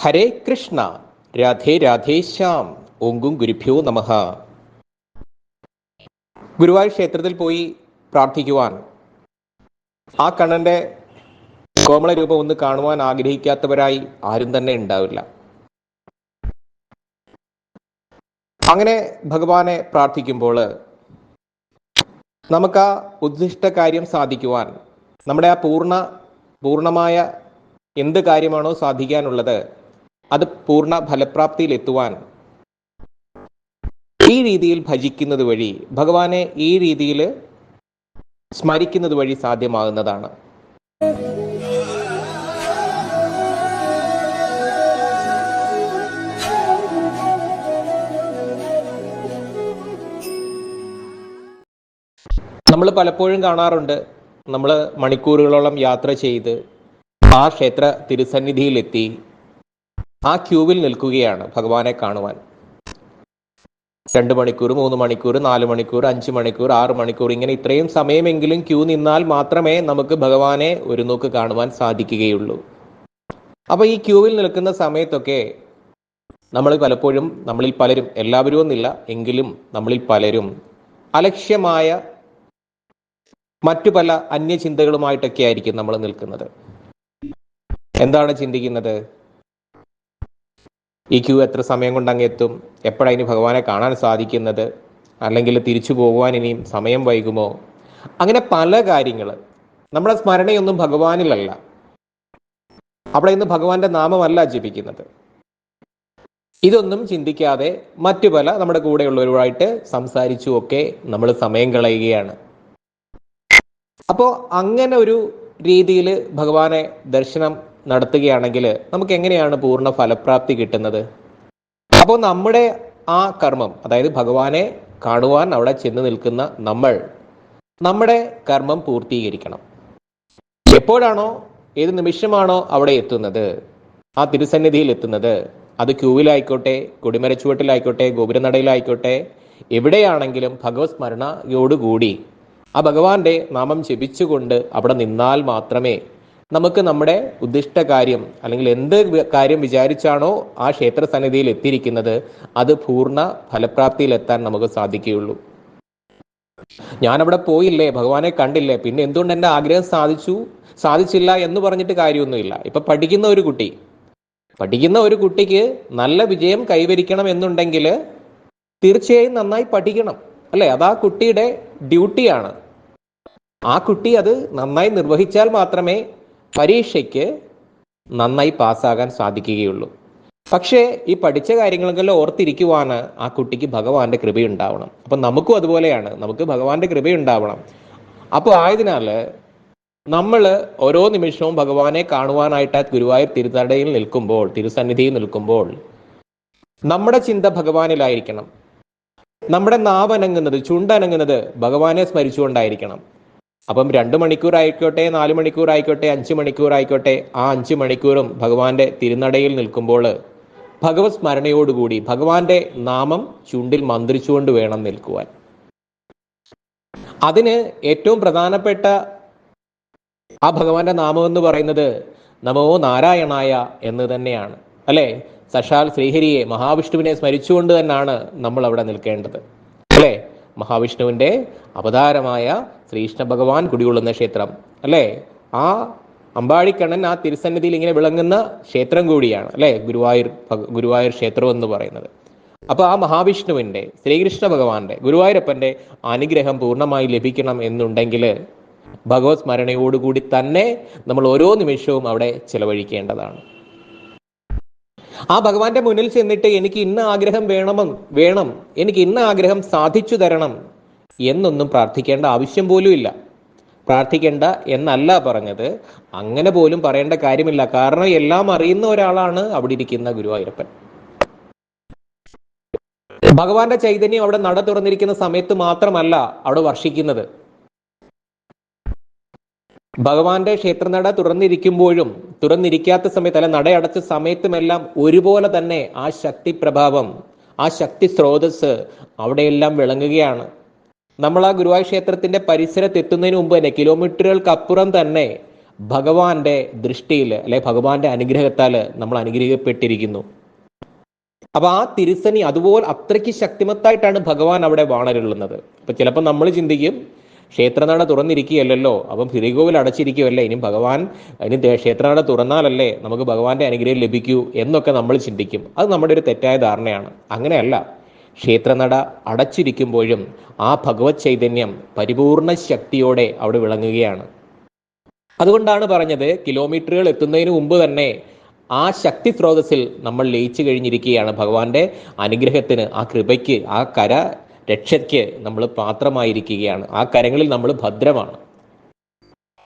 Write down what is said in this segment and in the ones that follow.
ഹരേ കൃഷ്ണ രാധേ രാധേ ശ്യാം ഓങ്കും ഗുരുഭ്യോ നമഃ. ഗുരുവായൂർ ക്ഷേത്രത്തിൽ പോയി പ്രാർത്ഥിക്കുവാൻ. ആ കണ്ണന്റെ കോമള രൂപം ഒന്ന് കാണുവാൻ ആഗ്രഹിക്കാത്തവരായി ആരും തന്നെ ഉണ്ടാവില്ല. അങ്ങനെ ഭഗവാനെ പ്രാർത്ഥിക്കുമ്പോൾ നമുക്ക് ആ ഉദ്ദിഷ്ട കാര്യം സാധിക്കുവാൻ നമ്മുടെ ആ പൂർണ പൂർണമായ എന്ത് കാര്യമാണോ സാധിക്കാനുള്ളത് അത് പൂർണ ഫലപ്രാപ്തിയിൽ എത്തുവാൻ ഈ രീതിയിൽ ഭജിക്കുന്നത് വഴി ഭഗവാനെ ഈ രീതിയിൽ സ്മരിക്കുന്നത് വഴി സാധ്യമാകുന്നതാണ്. നമ്മൾ പലപ്പോഴും കാണാറുണ്ട് നമ്മൾ മണിക്കൂറുകളോളം യാത്ര ചെയ്ത് ആ ക്ഷേത്ര തിരുസന്നിധിയിലെത്തി ആ ക്യൂവിൽ നിൽക്കുകയാണ് ഭഗവാനെ കാണുവാൻ. രണ്ട് മണിക്കൂർ മൂന്ന് മണിക്കൂർ നാല് മണിക്കൂർ അഞ്ച് മണിക്കൂർ ആറ് മണിക്കൂർ ഇങ്ങനെ ഇത്രയും സമയമെങ്കിലും ക്യൂ നിന്നാൽ മാത്രമേ നമുക്ക് ഭഗവാനെ ഒരു നോക്ക് കാണുവാൻ സാധിക്കുകയുള്ളൂ. അപ്പൊ ഈ ക്യൂവിൽ നിൽക്കുന്ന സമയത്തൊക്കെ നമ്മൾ പലപ്പോഴും നമ്മളിൽ പലരും എല്ലാവരും ഒന്നില്ല എങ്കിലും നമ്മളിൽ പലരും അലക്ഷ്യമായ മറ്റു പല അന്യചിന്തകളുമായിട്ടൊക്കെ ആയിരിക്കും നമ്മൾ നിൽക്കുന്നത്. എന്താണ് ചിന്തിക്കുന്നത്? ഈ ക്യൂ എത്ര സമയം കൊണ്ട് അങ്ങ് എത്തും? എപ്പോഴാണ് ഇനി ഭഗവാനെ കാണാൻ സാധിക്കുന്നത്? അല്ലെങ്കിൽ തിരിച്ചു പോകുവാൻ ഇനിയും സമയം വൈകുമോ? അങ്ങനെ പല കാര്യങ്ങൾ നമ്മുടെ സ്മരണയൊന്നും ഭഗവാനിലല്ല. അവിടെ ഇന്ന് ഭഗവാന്റെ നാമമല്ല ജപിക്കുന്നത്. ഇതൊന്നും ചിന്തിക്കാതെ മറ്റു പല നമ്മുടെ കൂടെയുള്ളവരുമായിട്ട് സംസാരിച്ചു ഒക്കെ നമ്മൾ സമയം കളയുകയാണ്. അപ്പോൾ അങ്ങനെ ഒരു രീതിയിൽ ഭഗവാനെ ദർശനം നടത്തുകയാണെങ്കിൽ നമുക്ക് എങ്ങനെയാണ് പൂർണ ഫലപ്രാപ്തി കിട്ടുന്നത്? അപ്പോൾ നമ്മുടെ ആ കർമ്മം അതായത് ഭഗവാനെ കാണുവാൻ അവിടെ ചെന്ന് നിൽക്കുന്ന നമ്മൾ നമ്മുടെ കർമ്മം പൂർത്തീകരിക്കണം. എപ്പോഴാണോ ഏത് നിമിഷമാണോ അവിടെ എത്തുന്നത്? ആ തിരുസന്നിധിയിൽ എത്തുന്നത്. അത് ക്യൂവിലായിക്കോട്ടെ കൊടിമരച്ചുവട്ടിലായിക്കോട്ടെ ഗോപുരനടയിലായിക്കോട്ടെ എവിടെയാണെങ്കിലും ഭഗവത് സ്മരണയോടുകൂടി ആ ഭഗവാന്റെ നാമം ജപിച്ചുകൊണ്ട് അവിടെ നിന്നാൽ മാത്രമേ നമുക്ക് നമ്മുടെ ഉദ്ദിഷ്ട കാര്യം അല്ലെങ്കിൽ എന്ത് കാര്യം വിചാരിച്ചാണോ ആ ക്ഷേത്ര സന്നിധിയിൽ എത്തിയിരിക്കുന്നത് അത് പൂർണ ഫലപ്രാപ്തിയിൽ എത്താൻ നമുക്ക് സാധിക്കുകയുള്ളൂ. ഞാനവിടെ പോയില്ലേ ഭഗവാനെ കണ്ടില്ലേ പിന്നെ എന്തുകൊണ്ട് എന്റെ ആഗ്രഹം സാധിച്ചു സാധിച്ചില്ല എന്ന് പറഞ്ഞിട്ട് കാര്യമൊന്നുമില്ല. ഇപ്പൊ പഠിക്കുന്ന ഒരു കുട്ടി പഠിക്കുന്ന ഒരു കുട്ടിക്ക് നല്ല വിജയം കൈവരിക്കണം എന്നുണ്ടെങ്കിൽ തീർച്ചയായും നന്നായി പഠിക്കണം അല്ലെ? അത് ആ കുട്ടിയുടെ ഡ്യൂട്ടിയാണ്. ആ കുട്ടി അത് നന്നായി നിർവഹിച്ചാൽ മാത്രമേ പരീക്ഷയ്ക്ക് നന്നായി പാസ്സാകാൻ സാധിക്കുകയുള്ളൂ. പക്ഷേ ഈ പഠിച്ച കാര്യങ്ങളെല്ലാം ഓർത്തിരിക്കുവാന് ആ കുട്ടിക്ക് ഭഗവാന്റെ കൃപയുണ്ടാവണം. അപ്പം നമുക്കും അതുപോലെയാണ്. നമുക്ക് ഭഗവാന്റെ കൃപയുണ്ടാവണം. അപ്പോൾ ആയതിനാൽ നമ്മൾ ഓരോ നിമിഷവും ഭഗവാനെ കാണുവാനായിട്ട് ഗുരുവായൂർ തിരുത്തടയിൽ നിൽക്കുമ്പോൾ തിരുസന്നിധിയിൽ നിൽക്കുമ്പോൾ നമ്മുടെ ചിന്ത ഭഗവാനിലായിരിക്കണം. നമ്മുടെ നാവനങ്ങുന്നത് ചുണ്ടനങ്ങുന്നത് ഭഗവാനെ സ്മരിച്ചുകൊണ്ടായിരിക്കണം. അപ്പം രണ്ട് മണിക്കൂർ ആയിക്കോട്ടെ നാല് മണിക്കൂർ ആയിക്കോട്ടെ അഞ്ച് മണിക്കൂർ ആയിക്കോട്ടെ ആ അഞ്ച് മണിക്കൂറും ഭഗവാന്റെ തിരുനടയിൽ നിൽക്കുമ്പോൾ ഭഗവത് സ്മരണയോടുകൂടി ഭഗവാന്റെ നാമം ചുണ്ടിൽ മന്ത്രിച്ചുകൊണ്ട് വേണം നിൽക്കുവാൻ. അതിന് ഏറ്റവും പ്രധാനപ്പെട്ട ആ ഭഗവാന്റെ നാമം എന്ന് പറയുന്നത് നമോ നാരായണായ എന്ന് തന്നെയാണ്. അല്ലെ? സഷാൽ ശ്രീഹരിയെ മഹാവിഷ്ണുവിനെ സ്മരിച്ചുകൊണ്ട് തന്നെയാണ് നമ്മൾ അവിടെ നിൽക്കേണ്ടത്. അല്ലേ? മഹാവിഷ്ണുവിന്റെ അവതാരമായ ശ്രീകൃഷ്ണ ഭഗവാൻ കുടികൊള്ളുന്ന ക്ഷേത്രം അല്ലേ? ആ അമ്പാടിക്കണ്ണൻ ആ തിരുസന്നിധിയിൽ ഇങ്ങനെ വിളങ്ങുന്ന ക്ഷേത്രം കൂടിയാണ് അല്ലേ? ഗുരുവായൂർ ഗുരുവായൂർ ക്ഷേത്രം എന്ന് പറയുന്നത്. അപ്പോൾ ആ മഹാവിഷ്ണുവിന്റെ ശ്രീകൃഷ്ണ ഭഗവാന്റെ ഗുരുവായൂരപ്പന്റെ അനുഗ്രഹം പൂർണമായി ലഭിക്കണം എന്നുണ്ടെങ്കിൽ ഭഗവത് സ്മരണയോടുകൂടി തന്നെ നമ്മൾ ഓരോ നിമിഷവും അവിടെ ചെലവഴിക്കേണ്ടതാണ്. ആ ഭഗവാന്റെ മുന്നിൽ ചെന്നിട്ട് എനിക്ക് ഇന്ന ആഗ്രഹം വേണമെന്ന് വേണം. എനിക്ക് ഇന്ന ആഗ്രഹം സാധിച്ചു തരണം എന്നൊന്നും പ്രാർത്ഥിക്കേണ്ട ആവശ്യം പോലും ഇല്ല. പ്രാർത്ഥിക്കേണ്ട എന്നല്ല പറഞ്ഞത്. അങ്ങനെ പോലും പറയേണ്ട കാര്യമില്ല. കാരണം എല്ലാം അറിയുന്ന ഒരാളാണ് അവിടെ ഇരിക്കുന്ന ഗുരുവായൂരപ്പൻ. ഭഗവാന്റെ ചൈതന്യം അവിടെ നട തുറന്നിരിക്കുന്ന സമയത്ത് മാത്രമല്ല അവിടെ വർഷിക്കുന്നത്. ഭഗവാന്റെ ക്ഷേത്രനട തുറന്നിരിക്കുമ്പോഴും തുറന്നിരിക്കാത്ത സമയത്ത് അല്ല നടയടച്ച സമയത്തുമെല്ലാം ഒരുപോലെ തന്നെ ആ ശക്തി പ്രഭാവം ആ ശക്തി സ്രോതസ് അവിടെയെല്ലാം വിളങ്ങുകയാണ്. നമ്മൾ ആ ഗുരുവായൂർ ക്ഷേത്രത്തിന്റെ പരിസരത്ത് എത്തുന്നതിന് മുമ്പ് തന്നെ കിലോമീറ്ററുകൾക്ക് അപ്പുറം തന്നെ ഭഗവാന്റെ ദൃഷ്ടിയിൽ അല്ലെ ഭഗവാന്റെ അനുഗ്രഹത്താൽ നമ്മൾ അനുഗ്രഹിക്കപ്പെട്ടിരിക്കുന്നു. അപ്പൊ ആ തിരുസനി അതുപോലെ അത്രയ്ക്ക് ശക്തിമത്തായിട്ടാണ് ഭഗവാൻ അവിടെ വാണരുള്ളുന്നത് അപ്പൊ ചിലപ്പോൾ നമ്മൾ ചിന്തിക്കും ക്ഷേത്രനട തുറന്നിരിക്കുകയല്ലോ അപ്പം ശ്രീകോവിൽ അടച്ചിരിക്കുകയല്ലേ? ഇനി ഭഗവാൻ ഇനി ക്ഷേത്രനട തുറന്നാലല്ലേ നമുക്ക് ഭഗവാന്റെ അനുഗ്രഹം ലഭിക്കൂ എന്നൊക്കെ നമ്മൾ ചിന്തിക്കും. അത് നമ്മുടെ ഒരു തെറ്റായ ധാരണയാണ്. അങ്ങനെയല്ല. ക്ഷേത്രനട അടച്ചിരിക്കുമ്പോഴും ആ ഭഗവത് ചൈതന്യം പരിപൂർണ ശക്തിയോടെ അവിടെ വിളങ്ങുകയാണ്. അതുകൊണ്ടാണ് പറഞ്ഞത് കിലോമീറ്ററുകൾ എത്തുന്നതിന് മുമ്പ് തന്നെ ആ ശക്തി സ്രോതസ്സിൽ നമ്മൾ ലയിച്ചു കഴിഞ്ഞിരിക്കുകയാണ് ഭഗവാന്റെ അനുഗ്രഹത്തിന് ആ കൃപയ്ക്ക് ആ കര രക്ഷയ്ക്ക് നമ്മൾ പാത്രമായിരിക്കുകയാണ്. ആ കരങ്ങളിൽ നമ്മൾ ഭദ്രമാണ്.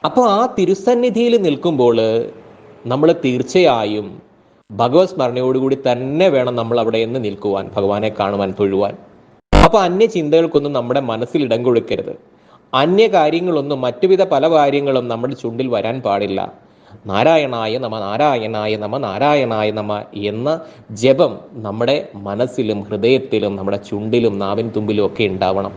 അപ്പോൾ ആ തിരുസന്നിധിയിൽ നിൽക്കുമ്പോൾ നമ്മൾ തീർച്ചയായും ഭഗവത് സ്മരണയോടുകൂടി തന്നെ വേണം നമ്മൾ അവിടെ നിന്ന് നിൽക്കുവാൻ ഭഗവാനെ കാണുവാൻ തൊഴുവാൻ. അപ്പോൾ അന്യ ചിന്തകൾക്കൊന്നും നമ്മുടെ മനസ്സിൽ ഇടം കൊടുക്കരുത്. അന്യ കാര്യങ്ങളൊന്നും മറ്റുവിധ പല കാര്യങ്ങളും നമ്മുടെ ചുണ്ടിൽ വരാൻ പാടില്ല. നാരായണായ നമ നാരായണായ നമ നാരായണായ നമ എന്ന ജപം നമ്മുടെ മനസ്സിലും ഹൃദയത്തിലും നമ്മുടെ ചുണ്ടിലും നാവിൻ തുമ്പിലും ഒക്കെ ഉണ്ടാവണം.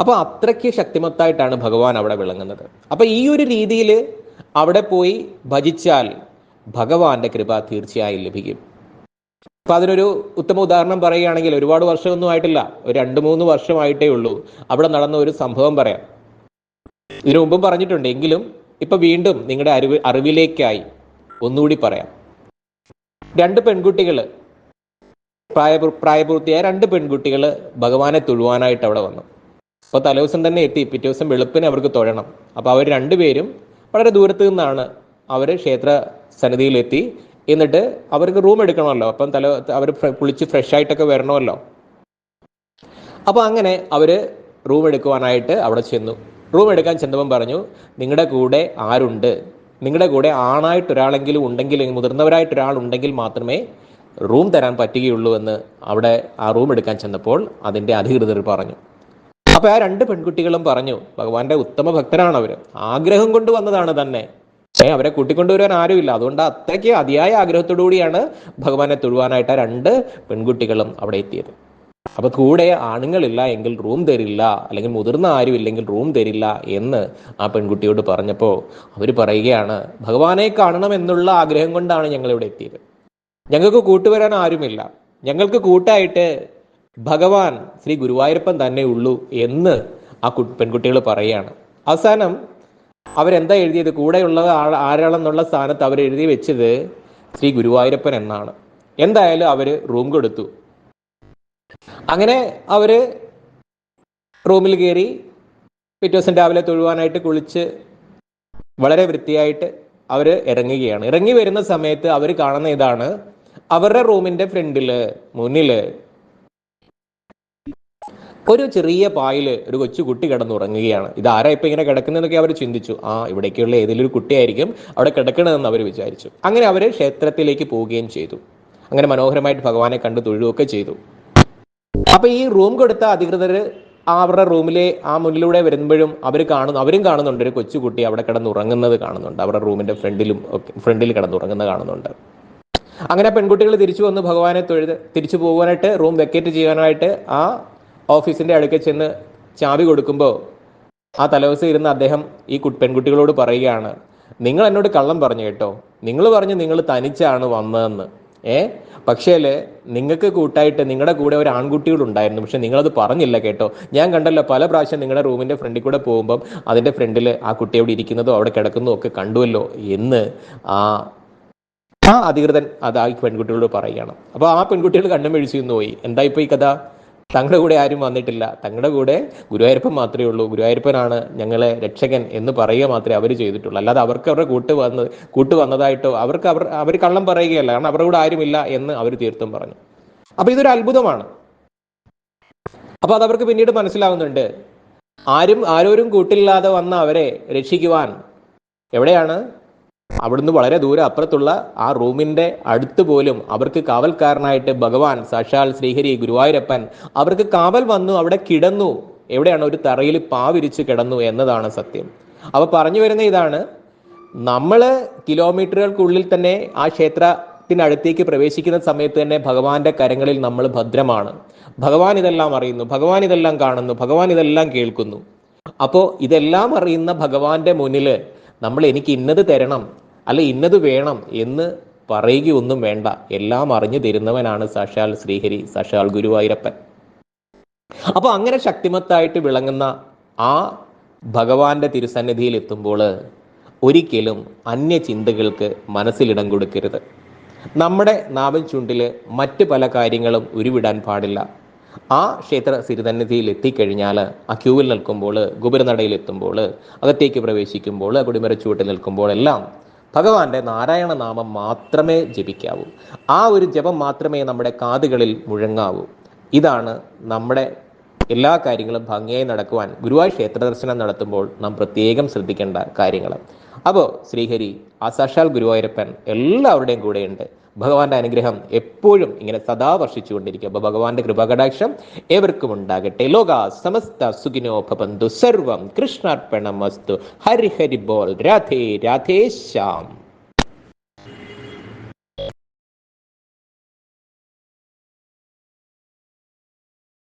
അപ്പൊ അത്രയ്ക്ക് ശക്തിമത്തായിട്ടാണ് ഭഗവാൻ അവിടെ വിളങ്ങുന്നത്. അപ്പൊ ഈ ഒരു രീതിയിൽ അവിടെ പോയി ഭജിച്ചാൽ ഭഗവാന്റെ കൃപ തീർച്ചയായും ലഭിക്കും. അപ്പൊ അതിനൊരു ഉത്തമ ഉദാഹരണം പറയുകയാണെങ്കിൽ ഒരുപാട് വർഷമൊന്നും ആയിട്ടില്ല. ഒരു രണ്ട് മൂന്ന് വർഷമായിട്ടേ ഉള്ളൂ. അവിടെ നടന്ന ഒരു സംഭവം പറയാം. ഇതിനു മുമ്പും പറഞ്ഞിട്ടുണ്ട് എങ്കിലും ഇപ്പൊ വീണ്ടും നിങ്ങളുടെ അറിവ് അറിവിലേക്കായി ഒന്നുകൂടി പറയാം. രണ്ട് പെൺകുട്ടികൾ പ്രായ പ്രായപൂർത്തിയായ രണ്ട് പെൺകുട്ടികൾ ഭഗവാനെ തൊഴുവാനായിട്ട് അവിടെ വന്നു. അപ്പോൾ തലേദിവസം തന്നെ എത്തി പിറ്റേ ദിവസം വെളുപ്പിന് അവർക്ക് തൊഴണം. അപ്പോൾ അവർ രണ്ടുപേരും വളരെ ദൂരത്ത് നിന്നാണ് അവർ ക്ഷേത്ര സന്നിധിയിലെത്തി. എന്നിട്ട് അവർക്ക് റൂം എടുക്കണമല്ലോ. അപ്പം തല അവർ കുളിച്ച് ഫ്രഷ് ആയിട്ടൊക്കെ വരണമല്ലോ. അപ്പോൾ അങ്ങനെ അവർ റൂം എടുക്കുവാനായിട്ട് അവിടെ ചെന്നു. റൂം എടുക്കാൻ ചെന്നപ്പം പറഞ്ഞു നിങ്ങളുടെ കൂടെ ആരുണ്ട്? നിങ്ങളുടെ കൂടെ ആണായിട്ട് ഒരാളെങ്കിലും ഉണ്ടെങ്കിൽ മുതിർന്നവരായിട്ട് ഒരാളുണ്ടെങ്കിൽ മാത്രമേ റൂം തരാൻ പറ്റുകയുള്ളൂ എന്ന് അവിടെ ആ റൂം എടുക്കാൻ ചെന്നപ്പോൾ അതിന്റെ അധികൃതർ പറഞ്ഞു. അപ്പോൾ ആ രണ്ട് പെൺകുട്ടികളും പറഞ്ഞു ഭഗവാന്റെ ഉത്തമ ഭക്തരാണ് അവർ ആഗ്രഹം കൊണ്ട് വന്നതാണ് തന്നെ. ഏ അവരെ കൂട്ടിക്കൊണ്ടുവരാൻ ആരുമില്ല. അതുകൊണ്ട് അത്രയ്ക്ക് അതിയായ ആഗ്രഹത്തോടു കൂടിയാണ് ഭഗവാനെ തൊഴുവാനായിട്ട് ആ രണ്ട് പെൺകുട്ടികളും അവിടെ എത്തിയത്. അപ്പൊ കൂടെ ആണുങ്ങളില്ല എങ്കിൽ റൂം തരില്ല അല്ലെങ്കിൽ മുതിർന്ന ആരും ഇല്ലെങ്കിൽ റൂം തരില്ല എന്ന് ആ പെൺകുട്ടിയോട് പറഞ്ഞപ്പോൾ അവർ പറയുകയാണ് ഭഗവാനെ കാണണം എന്നുള്ള ആഗ്രഹം കൊണ്ടാണ് ഞങ്ങൾ ഇവിടെ എത്തിയത്. ഞങ്ങൾക്ക് കൂട്ടുവരാൻ ആരുമില്ല. ഞങ്ങൾക്ക് കൂട്ടായിട്ട് ഭഗവാൻ ശ്രീ ഗുരുവായൂരപ്പൻ തന്നെ ഉള്ളൂ എന്ന് ആ പെൺകുട്ടികൾ പറയുകയാണ്. അവസാനം അവരെന്താ എഴുതിയത്? കൂടെയുള്ളത് ആ ആരാളെന്നുള്ള സ്ഥാനത്ത് അവർ എഴുതി വെച്ചത് ശ്രീ ഗുരുവായൂരപ്പൻ എന്നാണ്. എന്തായാലും അവർ റൂം കൊടുത്തു. അങ്ങനെ അവർ റൂമിൽ കയറി പിറ്റേ ദിവസം രാവിലെ തൊഴുവാനായിട്ട് കുളിച്ച് വളരെ വൃത്തിയായിട്ട് അവർ ഇറങ്ങുകയാണ്. ഇറങ്ങി വരുന്ന സമയത്ത് അവർ കാണുന്ന ഇതാണ് അവരുടെ റൂമിന്റെ ഫ്രണ്ടിൽ മുന്നിൽ ഒരു ചെറിയ പായിൽ ഒരു കൊച്ചു കുട്ടി കിടന്നുറങ്ങുകയാണ്. ഇത് ആരാ ഇപ്പൊ ഇങ്ങനെ കിടക്കുന്നതെന്നൊക്കെ അവർ ചിന്തിച്ചു. ആ ഇവിടേക്കുള്ള ഏതെങ്കിലും ഒരു കുട്ടിയായിരിക്കും അവിടെ കിടക്കണമെന്ന് അവർ വിചാരിച്ചു. അങ്ങനെ അവർ ക്ഷേത്രത്തിലേക്ക് പോവുകയും ചെയ്തു. അങ്ങനെ മനോഹരമായിട്ട് ഭഗവാനെ കണ്ട് തൊഴുകയൊക്കെ ചെയ്തു. അപ്പൊ ഈ റൂം കൊടുത്ത അധികൃതർ അവരുടെ റൂമിലെ ആ മുന്നിലൂടെ വരുമ്പോഴും അവർ കാണുന്നു അവരും കാണുന്നുണ്ട്. ഒരു കൊച്ചുകുട്ടി അവിടെ കിടന്നുറങ്ങുന്നത് കാണുന്നുണ്ട്. അവരുടെ റൂമിന്റെ ഫ്രണ്ടിലും ഫ്രണ്ടിൽ കിടന്നുറങ്ങുന്നത് കാണുന്നുണ്ട്. അങ്ങനെ പെൺകുട്ടികൾ തിരിച്ചു വന്ന് ഭഗവാനെ തൊഴുത് തിരിച്ചു പോകാനായിട്ട് റൂം വെക്കേറ്റ് ചെയ്യാനായിട്ട് ആ ഓഫീസിന്റെ അടുക്കൽ ചെന്ന് ചാവി കൊടുക്കുമ്പോൾ ആ തലവസം ഇരുന്ന് അദ്ദേഹം ഈ പെൺകുട്ടികളോട് പറയുകയാണ് നിങ്ങൾ എന്നോട് കള്ളം പറഞ്ഞു കേട്ടോ. നിങ്ങൾ പറഞ്ഞു നിങ്ങൾ തനിച്ചാണ് വന്നതെന്ന്. ഏ? പക്ഷേ നിങ്ങൾക്ക് കൂട്ടായിട്ട് നിങ്ങളുടെ കൂടെ ഒരു ആൺകുട്ടികൾ ഉണ്ടായിരുന്നു പക്ഷെ നിങ്ങളത് പറഞ്ഞില്ല കേട്ടോ. ഞാൻ കണ്ടല്ലോ പല പ്രാവശ്യം നിങ്ങളുടെ റൂമിന്റെ ഫ്രണ്ടിൽ കൂടെ പോകുമ്പം അതിന്റെ ഫ്രണ്ടിൽ ആ കുട്ടി അവിടെ ഇരിക്കുന്നതോ അവിടെ കിടക്കുന്നതോ ഒക്കെ കണ്ടുവല്ലോ എന്ന് ആ ആ അധികൃതൻ അത് ആ പെൺകുട്ടികളോട് പറയുകയാണ്. അപ്പോൾ ആ പെൺകുട്ടികൾ കണ്ണും നിന്ന് പോയി. എന്താ ഇപ്പോൾ ഈ കഥ? തങ്ങളുടെ കൂടെ ആരും വന്നിട്ടില്ല. തങ്ങളുടെ കൂടെ ഗുരുവായൂരപ്പൻ മാത്രമേ ഉള്ളൂ. ഗുരുവായൂരപ്പനാണ് ഞങ്ങളെ രക്ഷകൻ എന്ന് പറയുക മാത്രമേ അവർ ചെയ്തിട്ടുള്ളൂ. അല്ലാതെ അവർക്ക് അവരുടെ കൂട്ട് വന്ന് കൂട്ട് വന്നതായിട്ടോ അവർക്ക് അവർ അവർ കള്ളം പറയുകയല്ല. കാരണം അവരുടെ കൂടെ ആരുമില്ല എന്ന് അവർ തീർത്തും പറഞ്ഞു. അപ്പൊ ഇതൊരു അത്ഭുതമാണ്. അപ്പൊ അത് അവർക്ക് പിന്നീട് മനസ്സിലാവുന്നുണ്ട്. ആരും ആരോരും കൂട്ടില്ലാതെ വന്ന അവരെ രക്ഷിക്കുവാൻ എവിടെയാണ്? അവിടുന്ന് വളരെ ദൂരെ അപ്പുറത്തുള്ള ആ റൂമിന്റെ അടുത്ത് പോലും അവർക്ക് കാവൽക്കാരനായിട്ട് ഭഗവാൻ സാക്ഷാൽ ശ്രീഹരി ഗുരുവായൂരപ്പൻ അവർക്ക് കാവൽ വന്നു അവിടെ കിടന്നു. എവിടെയാണ് ഒരു തറയിൽ പാവിരിച്ച് കിടന്നു എന്നതാണ് സത്യം. അപ്പൊ പറഞ്ഞു വരുന്ന ഇതാണ് നമ്മൾ കിലോമീറ്ററുകൾക്കുള്ളിൽ തന്നെ ആ ക്ഷേത്രത്തിനടുത്തേക്ക് പ്രവേശിക്കുന്ന സമയത്ത് തന്നെ ഭഗവാന്റെ കരങ്ങളിൽ നമ്മൾ ഭദ്രമാണ്. ഭഗവാൻ ഇതെല്ലാം അറിയുന്നു ഭഗവാൻ ഇതെല്ലാം കാണുന്നു ഭഗവാൻ ഇതെല്ലാം കേൾക്കുന്നു. അപ്പോൾ ഇതെല്ലാം അറിയുന്ന ഭഗവാന്റെ മുന്നിൽ നമ്മൾ എനിക്ക് ഇന്നത് തരണം അല്ല ഇന്നത് വേണം എന്ന് പറയുകയൊന്നും വേണ്ട. എല്ലാം അറിഞ്ഞു തരുന്നവനാണ് സാക്ഷാൽ ശ്രീഹരി സാക്ഷാൽ ഗുരുവായൂരപ്പൻ. അപ്പോൾ അങ്ങനെ ശക്തിമത്തായിട്ട് വിളങ്ങുന്ന ആ ഭഗവാന്റെ തിരുസന്നിധിയിൽ എത്തുമ്പോൾ ഒരിക്കലും അന്യ ചിന്തകൾക്ക് മനസ്സിലിടം കൊടുക്കരുത്. നമ്മുടെ നാവൽ ചുണ്ടിൽ മറ്റ് പല കാര്യങ്ങളും ഉരുവിടാൻ പാടില്ല. ആ ക്ഷേത്ര തിരുസന്നിധിയിൽ എത്തിക്കഴിഞ്ഞാൽ ആ ക്യൂവിൽ നിൽക്കുമ്പോൾ ഗോപുരനടയിൽ എത്തുമ്പോൾ അകത്തേക്ക് പ്രവേശിക്കുമ്പോൾ കൊടിമരച്ചുവട്ടിൽ നിൽക്കുമ്പോൾ എല്ലാം ഭഗവാന്റെ നാരായണ നാമം മാത്രമേ ജപിക്കാവൂ. ആ ഒരു ജപം മാത്രമേ നമ്മുടെ കാതുകളിൽ മുഴങ്ങാവൂ. ഇതാണ് നമ്മുടെ എല്ലാ കാര്യങ്ങളും ഭംഗിയായി നടക്കുവാൻ ഗുരുവായൂർ ക്ഷേത്ര ദർശനം നടത്തുമ്പോൾ നാം പ്രത്യേകം ശ്രദ്ധിക്കേണ്ട കാര്യങ്ങൾ അപ്പോൾ ശ്രീഹരി ആ സാക്ഷാൽ ഗുരുവായൂരപ്പൻ എല്ലാവരുടെയും കൂടെയുണ്ട്. ഭഗവാന്റെ അനുഗ്രഹം എപ്പോഴും ഇങ്ങനെ സദാ വർഷിച്ചുകൊണ്ടിരിക്കും. അപ്പോൾ ഭഗവാന്റെ കൃപകടാക്ഷം ഏവർക്കും ഉണ്ടാകട്ടെ. ലോക സമസ്ത സുഖിനോ ഭവന്തു. സർവം കൃഷ്ണാർപ്പണം വസ്തു ഹരിഹരി ഹരി ബോൾ. രാധേ രാധേ ശ്യാം.